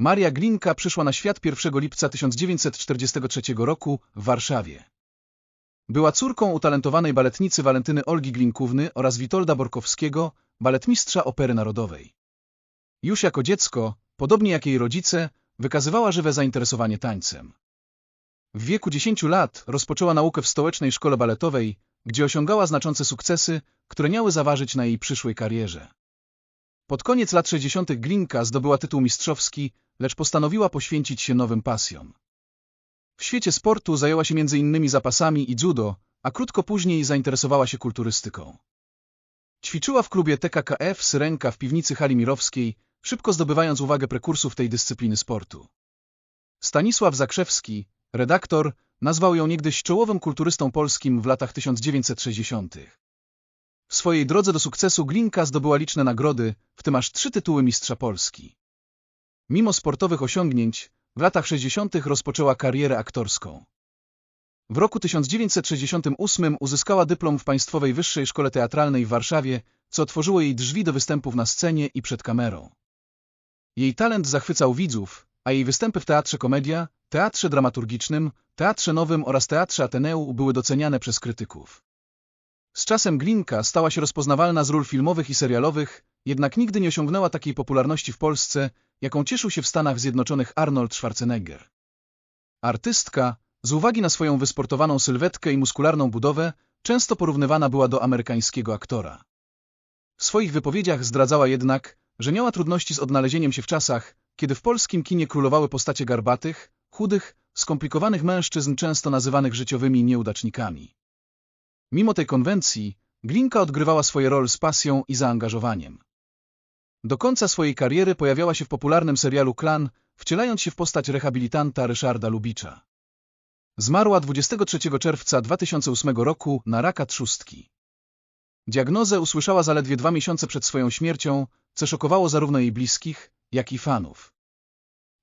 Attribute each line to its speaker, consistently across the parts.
Speaker 1: Maria Glinka przyszła na świat 1 lipca 1943 roku w Warszawie. Była córką utalentowanej baletnicy Walentyny Olgi Glinkówny oraz Witolda Borkowskiego, baletmistrza Opery Narodowej. Już jako dziecko, podobnie jak jej rodzice, wykazywała żywe zainteresowanie tańcem. W wieku 10 lat rozpoczęła naukę w stołecznej szkole baletowej, gdzie osiągała znaczące sukcesy, które miały zaważyć na jej przyszłej karierze. Pod koniec lat 60. Glinka zdobyła tytuł mistrzowski, lecz postanowiła poświęcić się nowym pasjom. W świecie sportu zajęła się m.in. zapasami i judo, a krótko później zainteresowała się kulturystyką. Ćwiczyła w klubie TKKF Syrenka w piwnicy hali Mirowskiej, szybko zdobywając uwagę prekursów tej dyscypliny sportu. Stanisław Zakrzewski, redaktor, nazwał ją niegdyś czołowym kulturystą polskim w latach 1960. W swojej drodze do sukcesu Glinka zdobyła liczne nagrody, w tym aż trzy tytuły mistrza Polski. Mimo sportowych osiągnięć, w latach 60. rozpoczęła karierę aktorską. W roku 1968 uzyskała dyplom w Państwowej Wyższej Szkole Teatralnej w Warszawie, co otworzyło jej drzwi do występów na scenie i przed kamerą. Jej talent zachwycał widzów, a jej występy w Teatrze Komedia, Teatrze Dramaturgicznym, Teatrze Nowym oraz Teatrze Ateneu były doceniane przez krytyków. Z czasem Glinka stała się rozpoznawalna z ról filmowych i serialowych, jednak nigdy nie osiągnęła takiej popularności w Polsce, jaką cieszył się w Stanach Zjednoczonych Arnold Schwarzenegger. Artystka, z uwagi na swoją wysportowaną sylwetkę i muskularną budowę, często porównywana była do amerykańskiego aktora. W swoich wypowiedziach zdradzała jednak, że miała trudności z odnalezieniem się w czasach, kiedy w polskim kinie królowały postacie garbatych, chudych, skomplikowanych mężczyzn często nazywanych życiowymi nieudacznikami. Mimo tej konwencji, Glinka odgrywała swoje role z pasją i zaangażowaniem. Do końca swojej kariery pojawiała się w popularnym serialu Klan, wcielając się w postać rehabilitanta Ryszarda Lubicza. Zmarła 23 czerwca 2008 roku na raka trzustki. Diagnozę usłyszała zaledwie dwa miesiące przed swoją śmiercią, co szokowało zarówno jej bliskich, jak i fanów.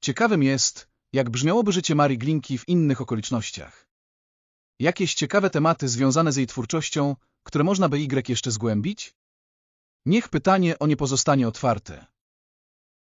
Speaker 1: Ciekawym jest, jak brzmiałoby życie Marii Glinki w innych okolicznościach. Jakieś ciekawe tematy związane z jej twórczością, które można by Y jeszcze zgłębić? Niech pytanie o nie pozostanie otwarte.